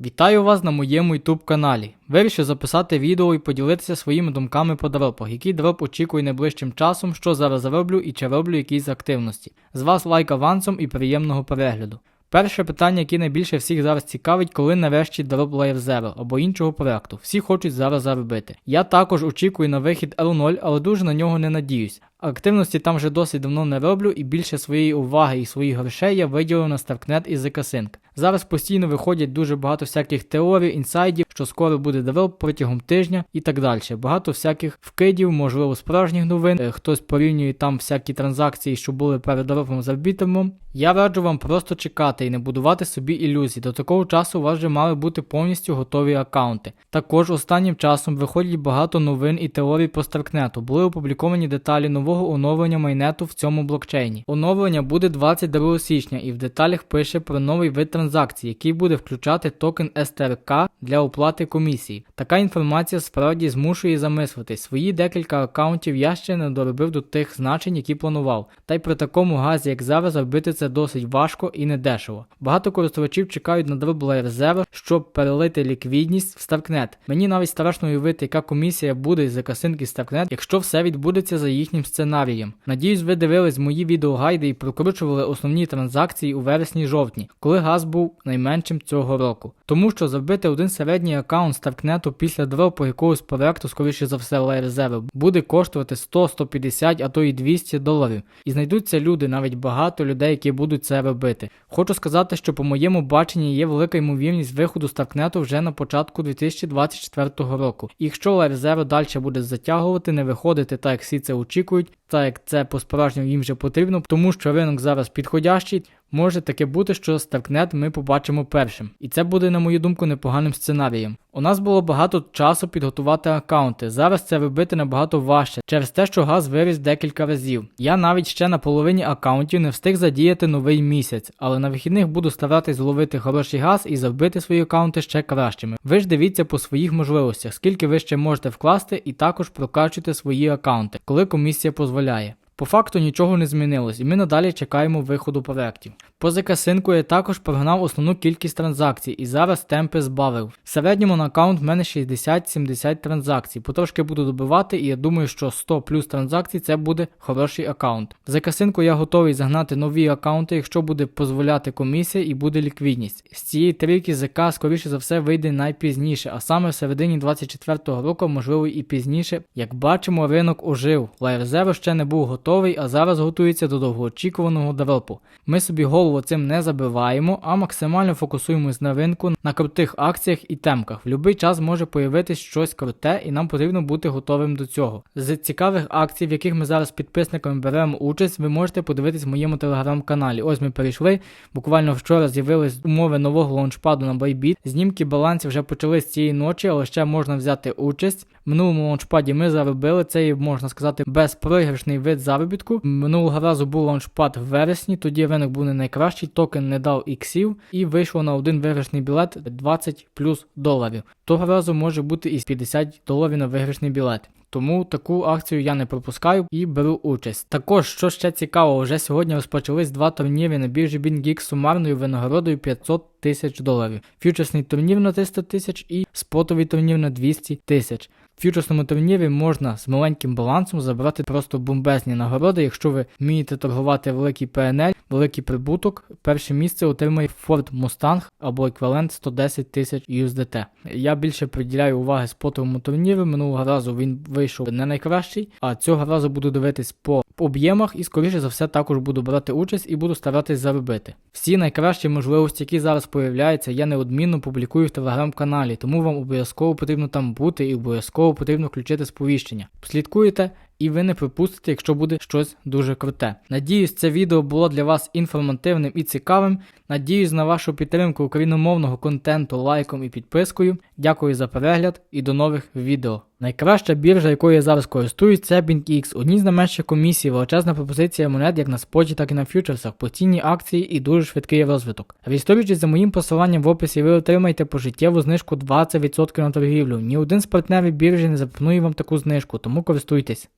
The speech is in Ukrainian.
Вітаю вас на моєму YouTube каналі. Вирішив записати відео і поділитися своїми думками по дропах, який дроп очікує найближчим часом, що зараз роблю і чи роблю якісь активності. З вас лайк авансом і приємного перегляду. Перше питання, яке найбільше всіх зараз цікавить, коли нарешті дроп Layer Zero або іншого проекту. Всі хочуть зараз заробити. Я також очікую на вихід L0, але дуже на нього не надіюсь. Активності там вже досить давно не роблю і більше своєї уваги і своїх грошей я виділив на StarkNet і ZK-Sync. Зараз постійно виходять дуже багато всяких теорій, інсайдів, що скоро буде дроп протягом тижня і так далі. Багато всяких вкидів, можливо, справжніх новин. Е, Хтось порівнює там всякі транзакції, що були перед дропом з арбітром. Я раджу вам просто чекати і не будувати собі ілюзій. До такого часу у вас вже мали бути повністю готові аккаунти. Також останнім часом виходять багато новин і теорій по Старкнету. Були опубліковані деталі нового оновлення майнету в цьому блокчейні. Оновлення буде 22 січня і в деталях пише про новий вид транзакцій, який буде включати токен STRK для оплати комісії. Така інформація справді змушує замислитись. Свої декілька аккаунтів я ще не доробив до тих значень, які планував. Та й при такому газі, як зараз, робити це досить важко і недешево. Багато користувачів чекають на Layer Zero, щоб перелити ліквідність в Starknet. Мені навіть страшно уявити, яка комісія буде з касинки Starknet, якщо все відбудеться за їхнім сценарієм. Надіюсь, ви дивились мої відеогайди і прокручували основні транзакції у вересні-жовтні, коли газ був найменшим цього року. Тому що забити один середній аккаунт Старкнету після дропу якогось проекту, скоріше за все, Layer буде коштувати 100, 150, а то і 200 доларів. І знайдуться люди, навіть багато людей, які будуть це робити. Хочу сказати, що по моєму баченні є велика ймовірність виходу Старкнету вже на початку 2024 року. І якщо Layer Zero далі буде затягувати, не виходити так, як всі це очікують, так як це по-справжньому їм вже потрібно, тому що ринок зараз підходящий. Може таке бути, що Starknet ми побачимо першим, і це буде, на мою думку, непоганим сценарієм. У нас було багато часу підготувати аккаунти. Зараз це робити набагато важче через те, що газ виріс декілька разів. Я навіть ще на половині аккаунтів не встиг задіяти новий місяць, але на вихідних буду старатись зловити хороший газ і зробити свої аккаунти ще кращими. Ви ж дивіться по своїх можливостях, скільки ви ще можете вкласти, і також прокачуйте свої аккаунти, коли комісія дозволяє. По факту нічого не змінилось, і ми надалі чекаємо виходу проєктів. По закасинку я також прогнав основну кількість транзакцій і зараз темпи збавив. В середньому на аккаунт в мене 60-70 транзакцій. Потрошки буду добивати, і я думаю, що 100 плюс транзакцій це буде хороший аккаунт. В закасинку я готовий загнати нові аккаунти, якщо буде дозволяти комісія і буде ліквідність. З цієї трійки ЗК, скоріше за все, вийде найпізніше, а саме в середині 24-го року, можливо і пізніше. Як бачимо, ринок ожив. Layer ще не був готовий, а зараз готується до довгоочікуваного дропу. Ми собі голову цим не забиваємо, а максимально фокусуємось на ринку, на крутих акціях і темках. В будь-який час може появитись щось круте, і нам потрібно бути готовим до цього. З цікавих акцій, в яких ми зараз підписниками беремо участь, ви можете подивитись в моєму телеграм-каналі. Ось ми перейшли. Буквально вчора з'явились умови нового лаунчпаду на Bybit. Знімки балансів вже почали з цієї ночі, але ще можна взяти участь. В минулому лаунчпаді ми заробили цей, можна сказати, безпроіграшний вид заробітку. Минулого разу був лаунчпад в вересні, тоді ринок був не найкращий, токен не дав іксів і вийшло на один виграшний білет 20 плюс доларів. Того разу може бути і 50 доларів на виграшний білет. Тому таку акцію я не пропускаю і беру участь. Також, що ще цікаво, вже сьогодні розпочались два турніри на біржі BingX з сумарною винагородою 500 тисяч доларів. Фьючерсний турнір на 300 тисяч і спотовий турнір на 200 тисяч. Фьючерсному турнірі можна з маленьким балансом забрати просто бомбезні нагороди, якщо ви вмієте торгувати великий PNL, великий прибуток. Перше місце отримає Ford Mustang або еквівалент 110 тисяч USDT. Я більше приділяю уваги спотовому турніру. Минулого разу він вийшов не найкращий, а цього разу буду дивитись по об'ємах і, скоріше за все, також буду брати участь і буду старатись заробити. Всі найкращі можливості, які зараз появляються, я неодмінно публікую в телеграм-каналі, тому вам обов'язково потрібно там бути і обов'язково потрібно включити сповіщення. Слідкуєте і ви не пропустите, якщо буде щось дуже круте. Надіюсь, це відео було для вас інформативним і цікавим. Надіюсь на вашу підтримку україномовного контенту лайком і підпискою. Дякую за перегляд і до нових відео. Найкраща біржа, якою я зараз користуюсь, це BingX. Одні з найменших комісій, величезна пропозиція монет як на споті, так і на фьючерсах, постійні акції і дуже швидкий розвиток. Реєструючись за моїм посиланням в описі, ви отримаєте пожиттєву знижку 20% на торгівлю. Ні один з партнерів біржі не запропонує вам таку знижку, тому користуйтесь.